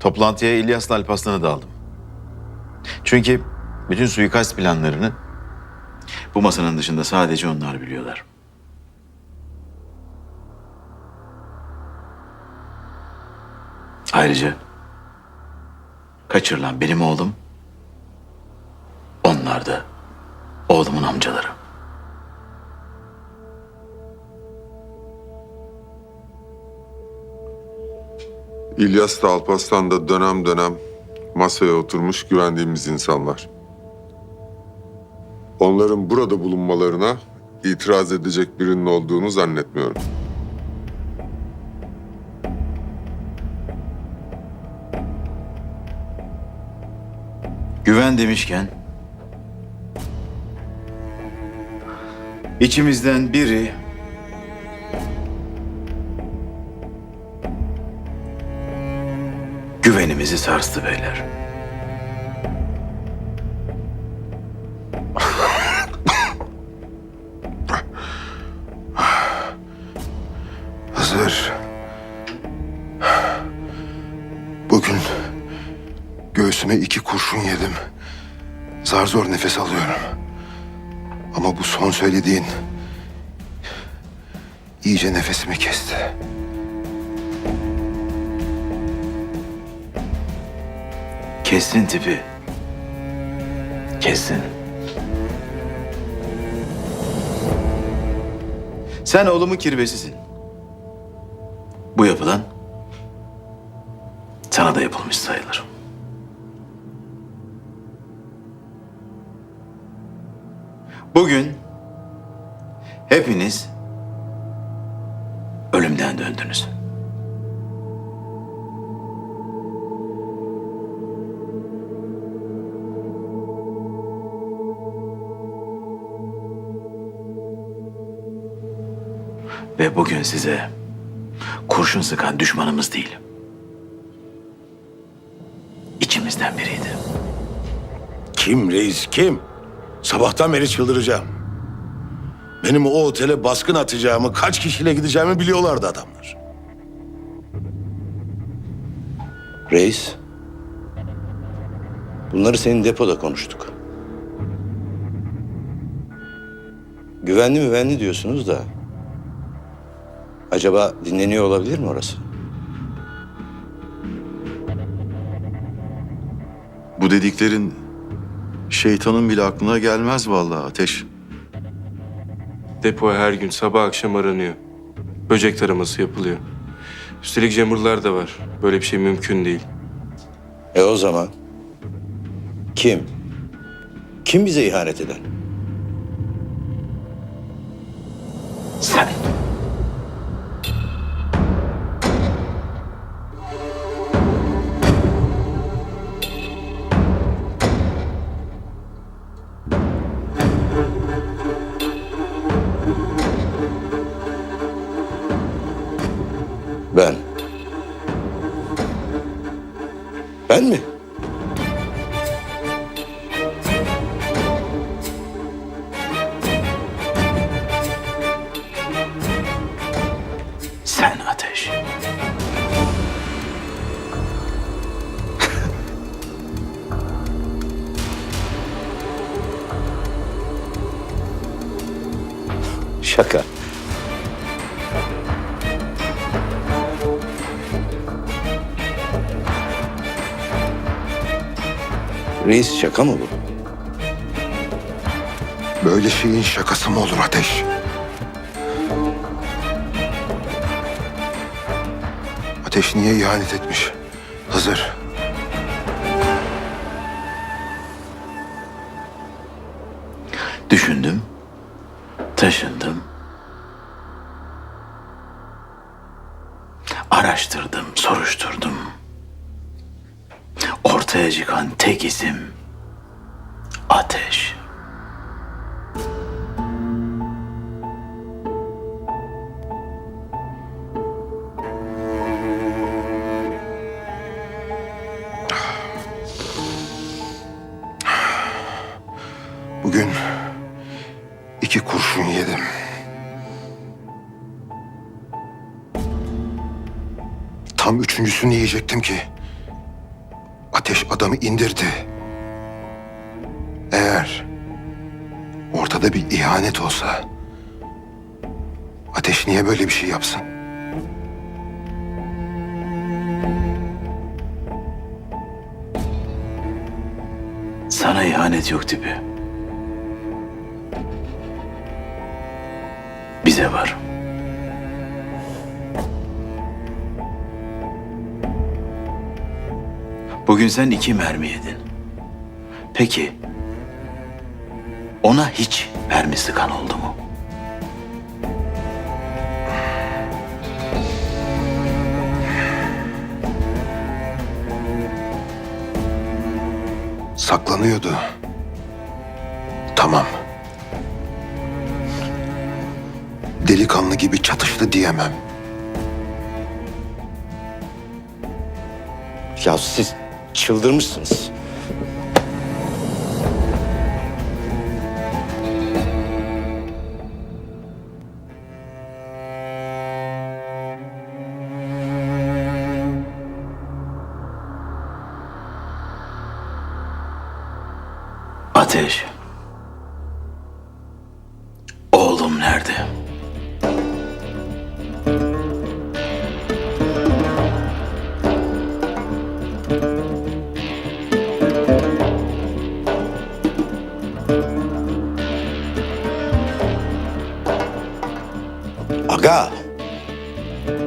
Toplantıya İlyas'la Alparslan'ı da aldım. Çünkü bütün suikast planlarını bu masanın dışında sadece onlar biliyorlar. Ayrıca kaçırılan benim oğlum, onlar da oğlumun amcaları. İlyas da Alparslan da dönem dönem masaya oturmuş güvendiğimiz insanlar. Onların burada bulunmalarına itiraz edecek birinin olduğunu zannetmiyorum. Güven demişken içimizden biri güvenimizi sarstı beyler. Hazır. Bugün göğsüme iki kurşun yedim. Zar zor nefes alıyorum. Ama bu son söylediğin iyice nefesimi kesti. Kestin tipi. Kestin. Sen oğlumun kirvesisin. Bu yapılan sana da yapılmış sayılır. Bugün hepiniz ölümden döndünüz. Ve bugün size kurşun sıkan düşmanımız değil. İçimizden biriydi. Kim reis kim? Sabahtan beri çıldıracağım. Benim o otele baskın atacağımı, kaç kişiyle gideceğimi biliyorlardı adamlar. Reis, bunları senin depoda konuştuk. Güvenli müvenli diyorsunuz da... Acaba dinleniyor olabilir mi orası? Bu dediklerin şeytanın bile aklına gelmez vallahi Ateş. Depo her gün sabah akşam aranıyor. Böcek taraması yapılıyor. Üstelik cemurlar da var. Böyle bir şey mümkün değil. E o zaman... Kim? Kim bize ihanet eder? Sen. Reis şaka mı bu? Böyle şeyin şakası mı olur Ateş? Ateş niye ihanet etmiş? Hazır. Kurşun yedim. Tam üçüncüsünü yiyecektim ki Ateş adamı indirdi. Eğer ortada bir ihanet olsa Ateş niye böyle bir şey yapsın? Sana ihanet yok tipi. Bize var. Bugün sen iki mermi yedin. Peki ona hiç mermi sıkan oldu mu? Saklanıyordu. Tamam. Delikanlı gibi çatıştı diyemem. Ya siz çıldırmışsınız. Ateş. Oğlum nerede?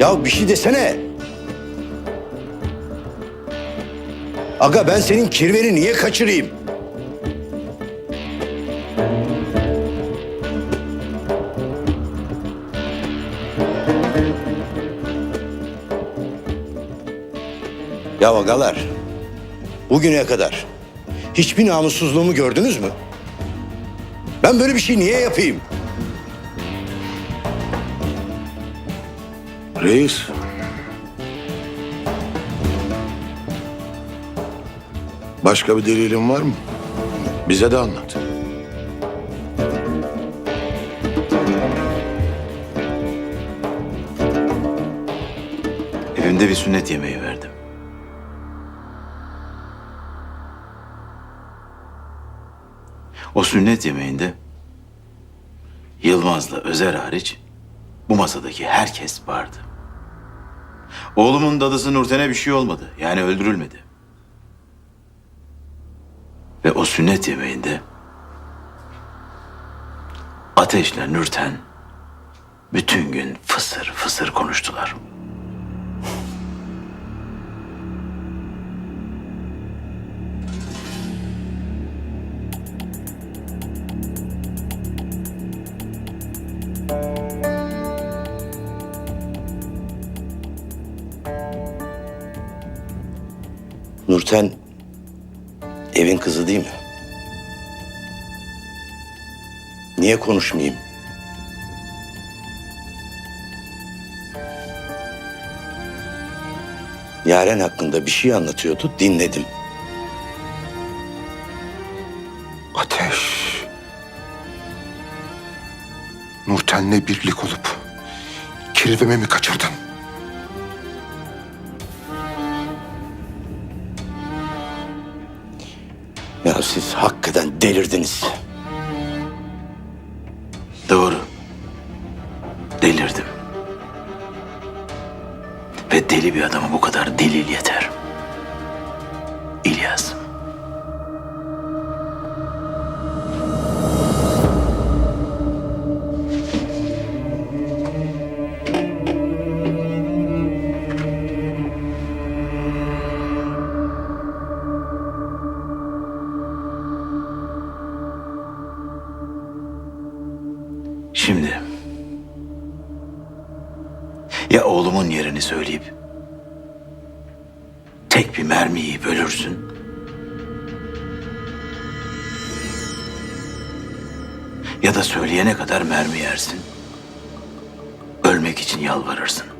Ya bir şey desene. Aga ben senin kirveni niye kaçırayım? Ya agalar. Bugüne kadar hiçbir namussuzluğumu gördünüz mü? Ben böyle bir şey niye yapayım? Reis. Başka bir delilin var mı? Bize de anlat. Evimde bir sünnet yemeği verdim. O sünnet yemeğinde Yılmaz'la Özer hariç bu masadaki herkes vardı. Oğlumun dadısı Nurten'e bir şey olmadı. Yani öldürülmedi. Ve o sünnet yemeğinde Ateş'le Nurten bütün gün fısır fısır konuştular. Nurten evin kızı değil mi? Niye konuşmayayım? Yaren hakkında bir şey anlatıyordu, dinledim. Ateş. Nurten'le birlik olup kirvemi mi kaçırdın? Ya siz hakikaten delirdiniz. Doğru. Delirdim. Ve deli bir adama bu kadar delil yeter. Oğlumun yerini söyleyip tek bir mermiyi bölürsün ya da söyleyene kadar mermi yersin. Ölmek için yalvarırsın.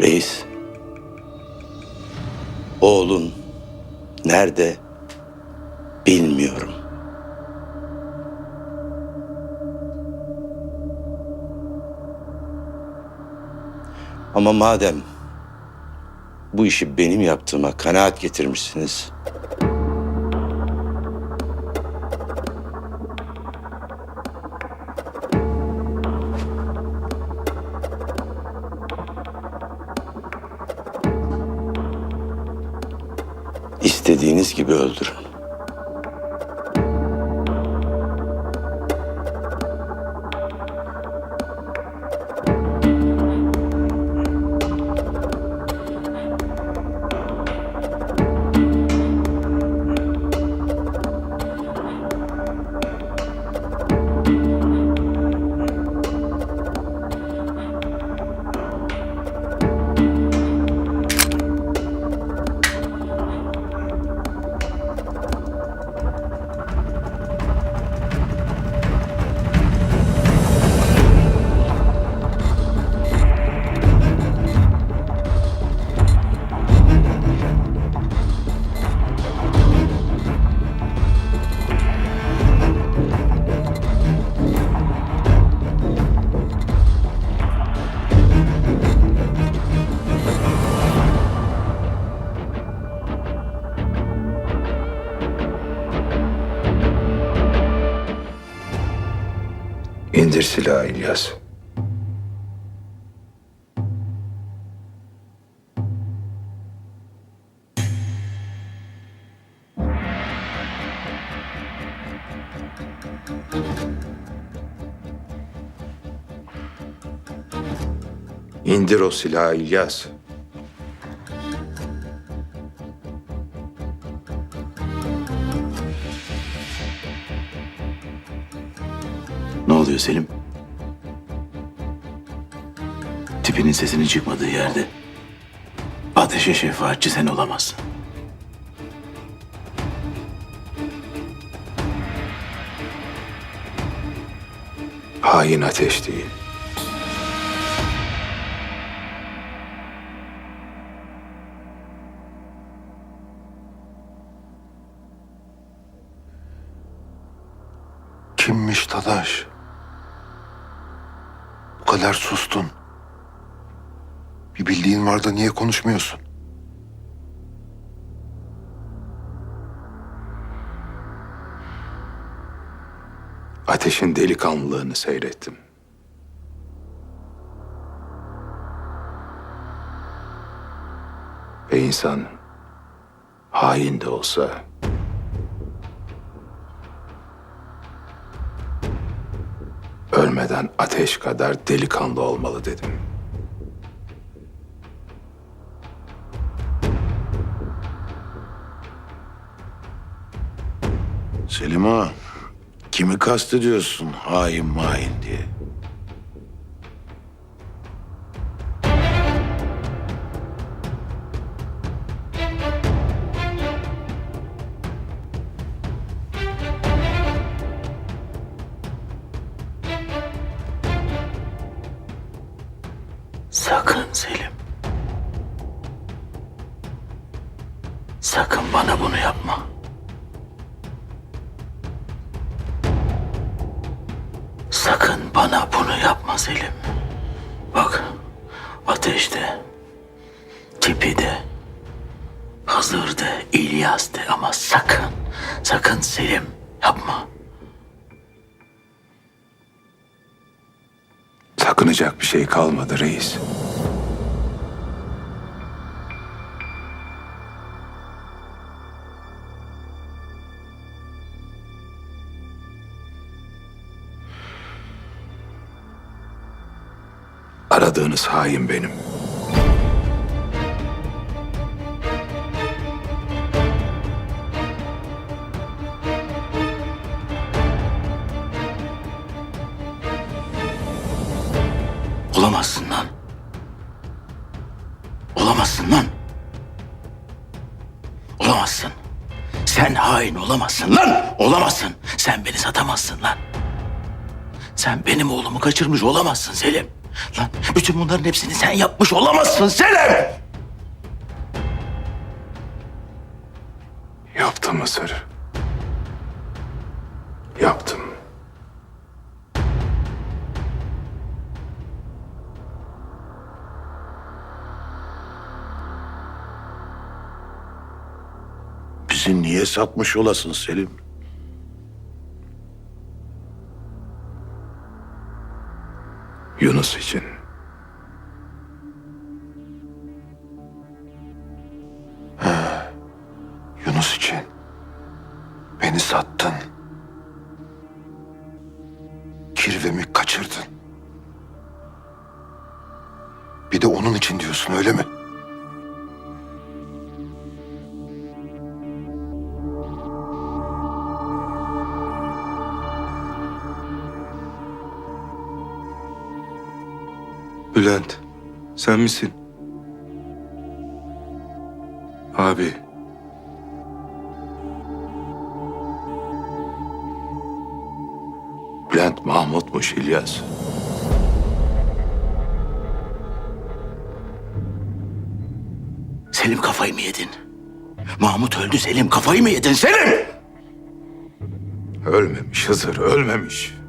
Reis. Oğlun nerede bilmiyorum. Ama madem bu işi benim yaptığıma kanaat getirmişsiniz. İstediğiniz gibi öldürün. İlyas. İndir o silahı İlyas. Ne oluyor Selim? Tipinin sesinin çıkmadığı yerde ateşe şefaatçi sen olamazsın. Hain ateş değil. Kimmiş Dadaş? Bu kadar sustun. Bir bildiğin var da niye konuşmuyorsun? Ateşin delikanlılığını seyrettim. Ve insan hain de olsa ölmeden ateş kadar delikanlı olmalı dedim. Selim ağa, kimi kastediyorsun hain main diye? Sakın Selim. Sakın bana bunu yapma. Sakın bana bunu yapma Selim. Bak ateş de, tipi de, Hızır de, İlyas de ama sakın, sakın Selim yapma. Sakınacak bir şey kalmadı reis. Aradığınız hain benim. Olamazsın lan. Olamazsın lan. Olamazsın. Sen hain olamazsın lan. Olamazsın. Sen beni satamazsın lan. Sen benim oğlumu kaçırmış olamazsın Selim. Lan bütün bunların hepsini sen yapmış olamazsın Selim! Yaptım Hızır. Yaptım. Bizi niye satmış olasın Selim? Yunus sen misin? Abi. Bülent Mahmut'muş İlyas. Selim kafayı mı yedin? Mahmut öldü Selim kafayı mı yedin Selim? Ölmemiş Hızır, ölmemiş.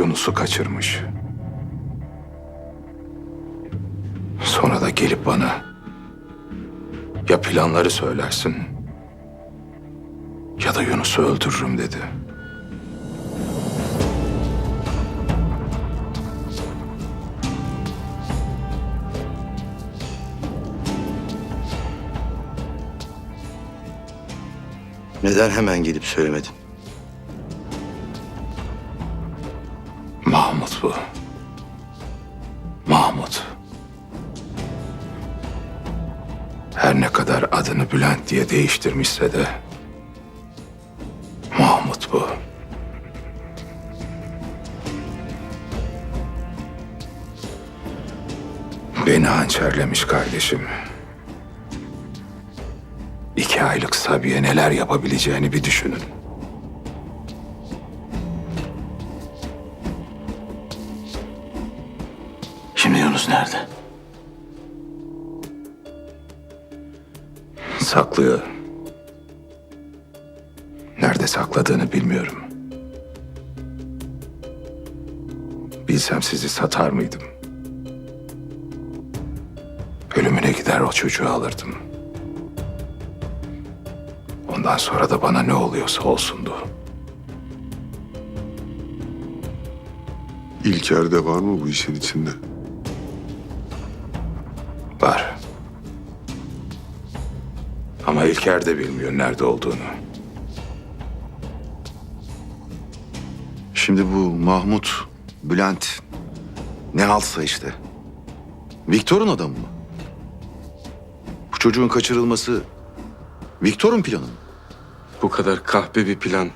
Yunus'u kaçırmış. Sonra da gelip bana ya planları söylersin ya da Yunus'u öldürürüm dedi. Neden hemen gelip söylemedin? Bu. Mahmut. Her ne kadar adını Bülent diye değiştirmişse de Mahmut bu. Beni hançerlemiş kardeşim. İki aylık Sabiye neler yapabileceğini bir düşünün. Saklıyor. Nerede sakladığını bilmiyorum. Bilsem sizi satar mıydım? Ölümüne gider o çocuğu alırdım. Ondan sonra da bana ne oluyorsa olsundu. İlker de var mı bu işin içinde? Ama İlker de bilmiyor nerede olduğunu. Şimdi bu Mahmut, Bülent ne haltsa işte. Viktor'un adamı mı? Bu çocuğun kaçırılması Viktor'un planı mı? Bu kadar kahpe bir plan.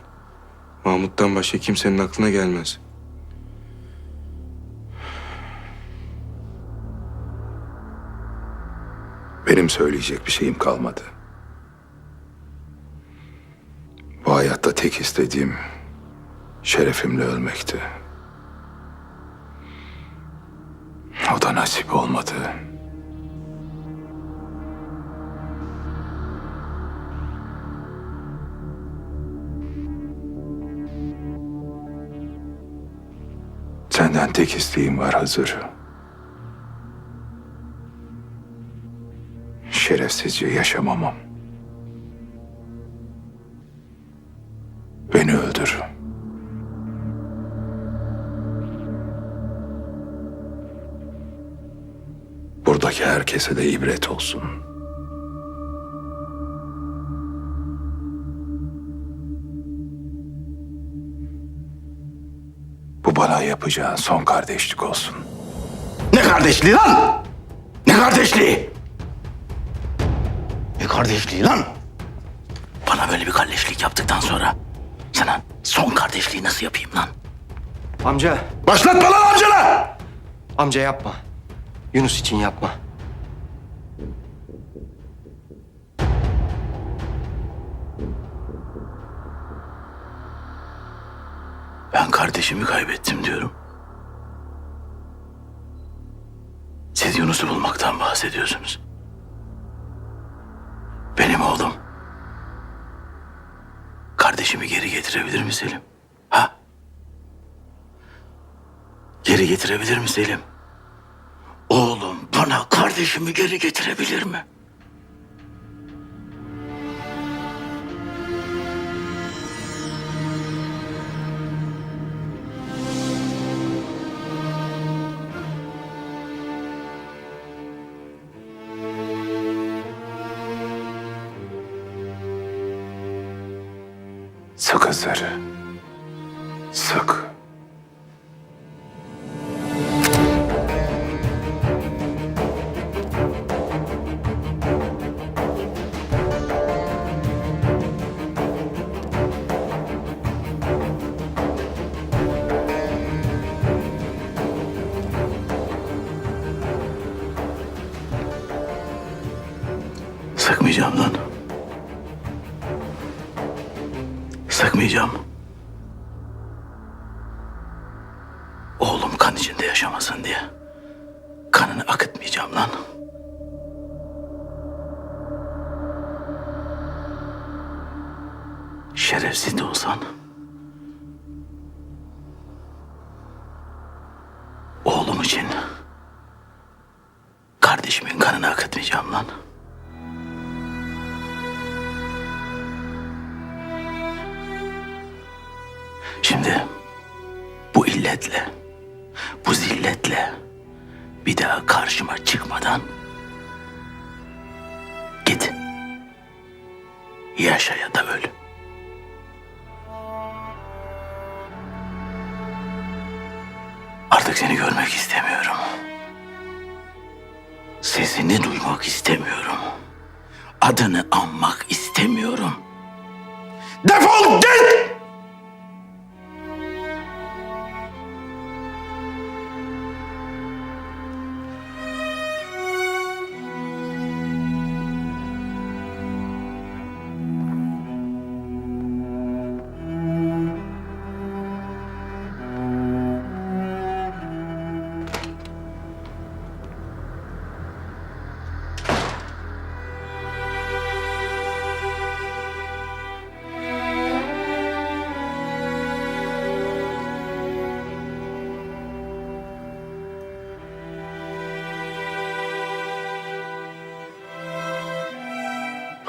Mahmut'tan başka kimsenin aklına gelmez. Benim söyleyecek bir şeyim kalmadı. Hayatta tek istediğim şerefimle ölmekti. O da nasip olmadı. Senden tek isteğim var Hazır. Şerefsizce yaşamamam. Buradaki herkese de ibret olsun. Bu bana yapacağın son kardeşlik olsun. Ne kardeşliği lan? Ne kardeşliği? Ne kardeşliği lan? Bana böyle bir kardeşlik yaptıktan sonra sana son kardeşliği nasıl yapayım lan? Amca, Başlatma lan amcana! amca yapma. Yunus için yapma. Kardeşimi kaybettim diyorum. Siz Yunus'u bulmaktan bahsediyorsunuz. Benim oğlum. Kardeşimi geri getirebilir mi Selim? Ha? Geri getirebilir mi Selim? Oğlum bana kardeşimi geri getirebilir mi? Sık kardeşimin kanını akıtmayacağım lan. Şimdi bu illetle, bu zilletle bir daha karşıma çıkmadan git. Yaşa ya da öl. Artık seni görmek istemiyorum. Sesini duymak istemiyorum. Adını anmak istemiyorum. Defol git!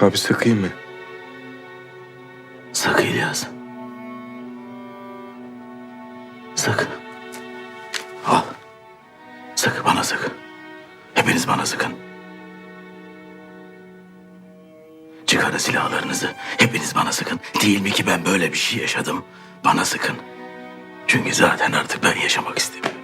Abi sıkayım mı? Sık İlyas. Sık. Al. Sık bana sık. Hepiniz bana sıkın. Çıkarın silahlarınızı. Hepiniz bana sıkın. Değil mi ki ben böyle bir şey yaşadım? Bana sıkın. Çünkü zaten artık ben yaşamak istemiyorum.